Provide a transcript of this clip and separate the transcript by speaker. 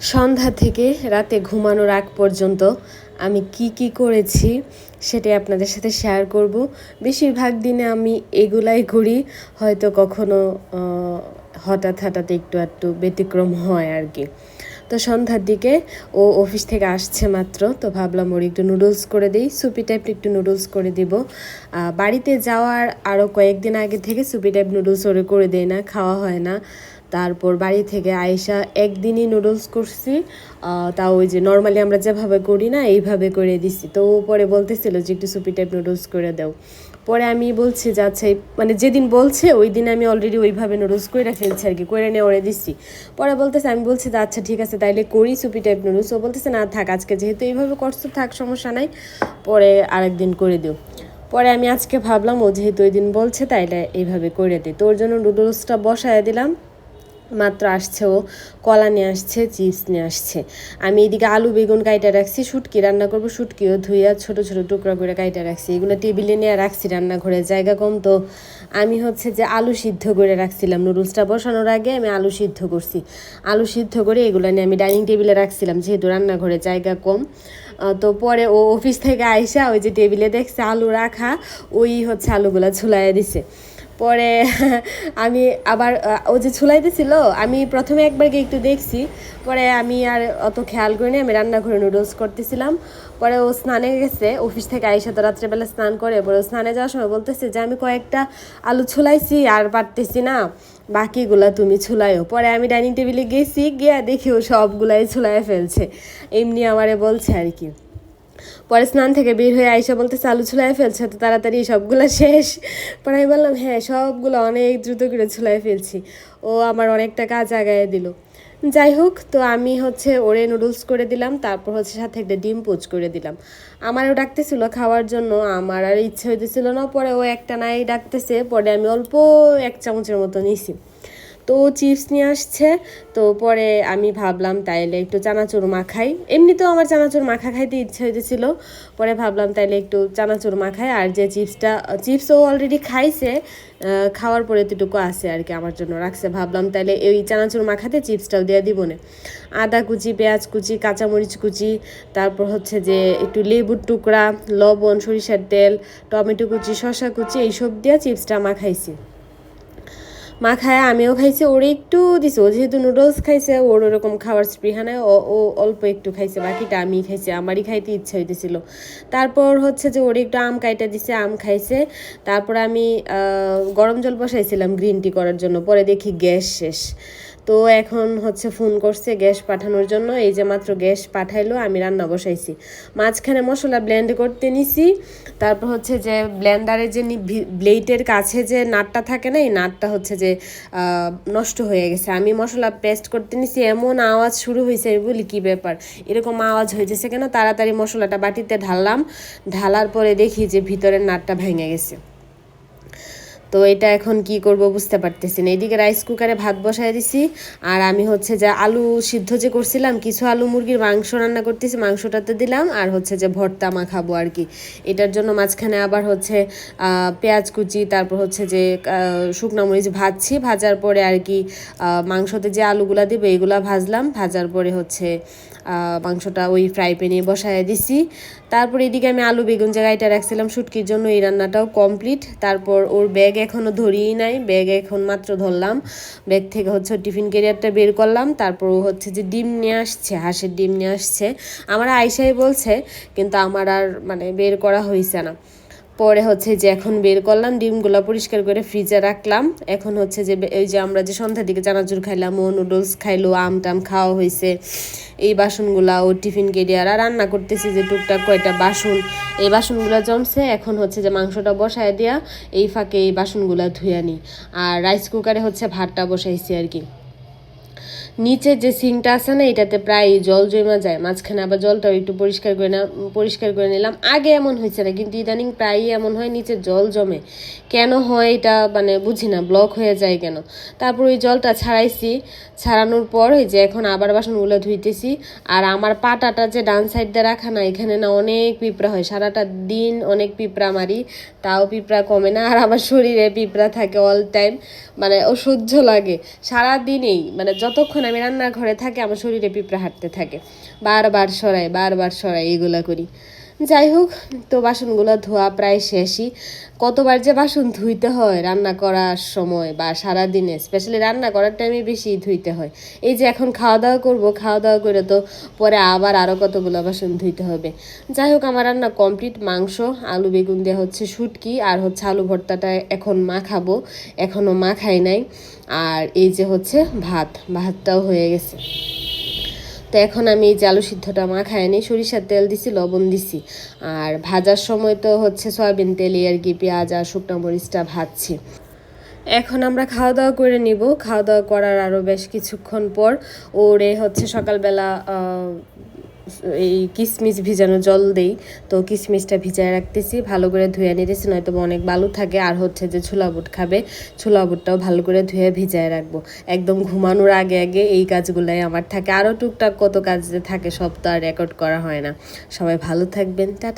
Speaker 1: সন্ধ্যা থেকে রাতে ঘুমানোর আগ পর্যন্ত আমি কি কি করেছি সেটাই আপনাদের সাথে শেয়ার করব। বেশিরভাগ দিনে আমি এগুলাই করি, হয়তো কখনো হঠাৎ হঠাৎ একটু একটু ব্যতিক্রম হয় আর কি। তো সন্ধ্যার দিকে ও অফিস থেকে আসছে মাত্র, তো ভাবলাম ওর একটু নুডলস করে দিই। সুপি টাইপ একটু নুডলস করে দিব। বাড়িতে যাওয়ার আরও কয়েকদিন আগে থেকে সুপি টাইপ নুডলস ওরে করে দেয় না, খাওয়া হয় না। তারপর বাড়ি থেকে আয়সা একদিনই নুডলস করছি তাও ওই যে নর্মালি আমরা যেভাবে করি না, এইভাবে করে দিছি। তো পরে বলতেছিল যে একটু সুপি টাইপ নুডলস করে দাও। পরে আমি বলছি যে আচ্ছা মানে যেদিন বলছে, ওই দিন আমি অলরেডি ওইভাবে নুডলস করে ফেলছি আর কি করে নিয়ে ওরে দিচ্ছি পরে বলতেছে, আমি বলছি যে আচ্ছা ঠিক আছে, তাইলে করি সুপি টাইপ নুডলস ও বলতেছে, না, থাক, আজকে যেহেতু এইভাবে করছ, থাক, সমস্যা নাই। পরে আরেকদিন করে দিও। পরে আমি আজকে ভাবলাম, ও যেহেতু ওই দিন বলছে, তাইলে এইভাবে করে দিই। তোর জন্য নুডলসটা বসায় দিলাম। মাত্র আসছে ও, কলা নিয়ে আসছে, চিপস নিয়ে আসছে। আমি এদিকে আলু, বেগুন কাইটা রাখছি, শুটকি রান্না করব, শুটকিও ধুইয়া ছোট ছোট টুকরা করে কাইটা রাখছি। এগুলো টেবিলে নিয়ে রাখছি রান্নাঘরে, জায়গা কম তো। আমি হচ্ছে যে আলু সিদ্ধ করে রাখছিলাম নুডলসটা বসানোর আগে, আমি আলু সিদ্ধ করছি। আলু সিদ্ধ করে এগুলো নিয়ে আমি ডাইনিং টেবিলে রাখছিলাম, যেহেতু রান্নাঘরে জায়গা কম। তো পরে ও অফিস থেকে আইসা ওই যে টেবিলে দেখছে আলু রাখা, ওই হচ্ছে আলুগুলা ঝুলাইয়া দিছে। পরে আমি আবার ও যে ছুলাইতেছিল আমি প্রথমে একবার গিয়ে একটু দেখছি। পরে আমি আর অত খেয়াল করিনি আমি রান্নাঘরে নুডলস করতেছিলাম। পরে ও স্নানে গেছে অফিস থেকে আইসা তো রাত্রেবেলা স্নান করে, পরে স্নানে যাওয়ার সময় বলতেছে যে, আমি কয়েকটা আলু ছুলাইছি আর পারতেছি না, বাকিগুলা তুমি ছুলাইও পরে আমি ডাইনিং টেবিলে গেছি, গিয়া দেখি ও সবগুলাই ছুলাই ফেলছে। এমনি আমারে বলছে আর কি। পরে স্নান থেকে বের হয়ে আইসা বলতে চালু ছুলাই ফেলছে তো তাড়াতাড়ি সবগুলো শেষ? পরে আমি বললাম হ্যাঁ সবগুলো অনেক দ্রুত করে ছুলাই ফেলছি। ও আমার অনেকটা কাজ আগায় দিল। যাই হোক, তো আমি হচ্ছে ওরে নুডলস করে দিলাম, তারপর হচ্ছে সাথে একটা ডিম পোচ করে দিলাম। আমারও ডাকতেছিল খাওয়ার জন্য, আমার আর ইচ্ছে হইতেছিল না, পরে ও একটা নাই ডাকতেছে, পরে আমি অল্প এক চামচের মতো নিছি। তো চিপস নিয়ে আসছে। তো পরে আমি ভাবলাম তাইলে একটু চানাচুর মাখাই এমনিতেও আমার চানাচুর মাখা খাইতে ইচ্ছে হইতেছিল। পরে ভাবলাম তাইলে একটু চানাচুর মাখাই আর যে চিপসটা, চিপসও অলরেডি খাইছে খাওয়ার পরে এতটুকু আছে আর কি আমার জন্য রাখছে। ভাবলাম তাইলে এই চানাচুর মাখাতে চিপসটাও দিয়ে দিব না। আদা কুচি, পেঁয়াজ কুচি, কাঁচামরিচ কুচি, তারপর হচ্ছে যে একটু লেবুর টুকরা, লবণ, সরিষার তেল, টমেটো কুচি শশা কুচি, এইসব দিয়ে চিপসটা মাখাইছি মা খায়, আমিও খাইছে, ওর একটু দিছে। ও যেহেতু নুডলস খাইছে, ওর ওরকম খাওয়ার স্পৃহা নাই ও ও অল্প একটু খাইছে, বাকিটা আমি খাইছি, আমারই খাইতে ইচ্ছা হইতেছিল। তারপর হচ্ছে যে ওর একটু আম কাইটা দিছে, আম খাইছে। তারপর আমি গরম জল বসাইছিলাম গ্রিন টি করার জন্য, পরে দেখি গ্যাস শেষ। তো এখন হচ্ছে ফোন করছে গ্যাস পাঠানোর জন্য। এই যে মাত্র গ্যাস পাঠাইলো, আমি রান্না বসাইছি। মাঝখানে মশলা ব্লেন্ড করতে নিছি। তারপর হচ্ছে যে ব্লেন্ডারে যে ব্লেডের কাছে যে নাটটা থাকে না, এই নাটটা হচ্ছে যে নষ্ট হয়ে গেছে। আমি মশলা পেস্ট করতে নিছি, এমন আওয়াজ শুরু হয়েছে আমি বলি, কী ব্যাপার? এরকম আওয়াজ হয়েছে কেন? তাড়াতাড়ি মশলাটা বাটিতে ঢাললাম। ঢালার পরে দেখি যে ভিতরের নাটটা ভেঙে গেছে। তো এটা এখন কি করব বুঝতে পারতেছি না। এদিকে রাইস কুকারে ভাত বসায় দিছি আর আমি হচ্ছে যে আলু সিদ্ধ যে করছিলাম, কিছু আলু মুরগির মাংস রান্না করতেছি, মাংসটাতে দিলাম আর হচ্ছে যে ভর্তা মাখাবো আর কি। এটার জন্য মাঝখানে আবার হচ্ছে পেঁয়াজ কুচি, তারপর হচ্ছে যে শুকনো মরিচ ভাজছি। ভাজার পরে আর কি মাংসতে যে আলুগুলা দিবে এগুলা ভাজলাম। ভাজার পরে হচ্ছে মাংসটা ওই ফ্রাই প্যানে বসায় দিছি। তারপর এদিকে আমি আলু বেগুন জায়গায় এটা রাখছিলাম, শুটকির জন্য এই রান্নাটাও কমপ্লিট তারপর ওর ব্যাগ এখনও ধরিয়েই নাই, ব্যাগ এখন মাত্র ধরলাম। ব্যাগ থেকে হচ্ছে টিফিন ক্যারিয়ারটা বের করলাম, তারপর হচ্ছে যে ডিম নিয়ে আসছে, হাঁসের ডিম নিয়ে আসছে। আমার আয়সাই বলছে, কিন্তু আমার আর মানে বের করা হয়েছে না। পরে হচ্ছে যে এখন বের করলাম, ডিমগুলো পরিষ্কার করে ফ্রিজে রাখলাম। এখন হচ্ছে যে এই যে আমরা যে সন্ধ্যার দিকে চানাচুর খাইলাম, ও নুডলস খাইলো, আম টাম খাওয়া হয়েছে এই বাসনগুলা ও টিফিন কেরিয়ার আর রান্না করতেছি যে টুকটাক কয়টা বাসন। এই বাসনগুলো জমছে, এখন হচ্ছে যে মাংসটা বসায় দেয়া এই ফাঁকে এই বাসনগুলা ধুয়ে নিই আর রাইস কুকারে হচ্ছে ভাতটা বসাইছি আর কি। নিচে যে সিংটা আছে না, এটাতে প্রায় জল জমা যায়। মাঝখানে আবার জলটাও একটু পরিষ্কার করে না পরিষ্কার করে নিলাম। আগে এমন হয়েছে না, কিন্তু ইদানিং প্রায়ই এমন হয়, নিচে জল জমে। কেন হয় এটা মানে বুঝি না ব্লক হয়ে যায় কেন? তারপর ওই জলটা ছাড়াইছি। ছাড়ানোর পর এই যে এখন আবার বাসনগুলো ধুইতেছি। আর আমার পাটাটা যে ডান সাইড দিয়ে রাখা না, এখানে না অনেক পিঁপড়া হয়। সারাটা দিন অনেক পিঁপড়া মারি, তাও পিঁপড়া কমে না। আর আমার শরীরে পিঁপড়া থাকে অল টাইম মানে অসহ্য লাগে। সারা দিনেই মানে যতক্ষণ আমি রান্নাঘরে থাকি, আমার শরীরে পিঁপড়া হাঁটতে থাকে। বারবার সরাই বারবার সরাই এগুলা করি। যাই হোক তো বাসনগুলো ধোয়া প্রায় শেষই। কতবার যে বাসন ধুইতে হয় রান্না করার সময় বা সারা দিনে স্পেশালি রান্না করার টাইমে বেশি ধুইতে হয়। এই যে এখন খাওয়া দাওয়া করব খাওয়া দাওয়া করে তো পরে আবার আরও কতগুলো বাসন ধুইতে হবে। যাই হোক আমার রান্না কমপ্লিট মাংস, আলু, বেগুন দেওয়া হচ্ছে শুটকি আর হচ্ছে আলু ভর্তাটা এখন মাখাবো। এখনও মাখাই নাই। আর এই যে হচ্ছে ভাত, ভাতটাও হয়ে গেছে। তো এখন আমি এই জালু সিদ্ধটা মাখায় নিই, সরিষার তেল দিছি, লবণ দিছি। আর ভাজার সময় তো হচ্ছে সয়াবিন তেল আর কি পেঁয়াজ আর শুকনো মরিচটা ভাজছি। এখন আমরা খাওয়া দাওয়া করে নিব। খাওয়া দাওয়া করার আরও বেশ কিছুক্ষণ পর ওরে হচ্ছে সকালবেলা এই কিশমিশ ভিজানো জল দেই। তো কিশমিশটা ভিজায় রাখতেছি, ভালো করে ধুয়ে নিতেছি, নয়তো অনেক বালু থাকে। আর হচ্ছে যে ছোলা বুট খাবে, ছোলা বুটটাও ভালো করে ধুয়ে ভিজায় রাখব। একদম ঘুমানোর আগে আগে এই কাজগুলাই আমার থাকে। আরও টুকটাক কত কাজ থাকে, সব তো আর রেকর্ড করা হয় না। সবাই ভালো থাকবেন, টাটা।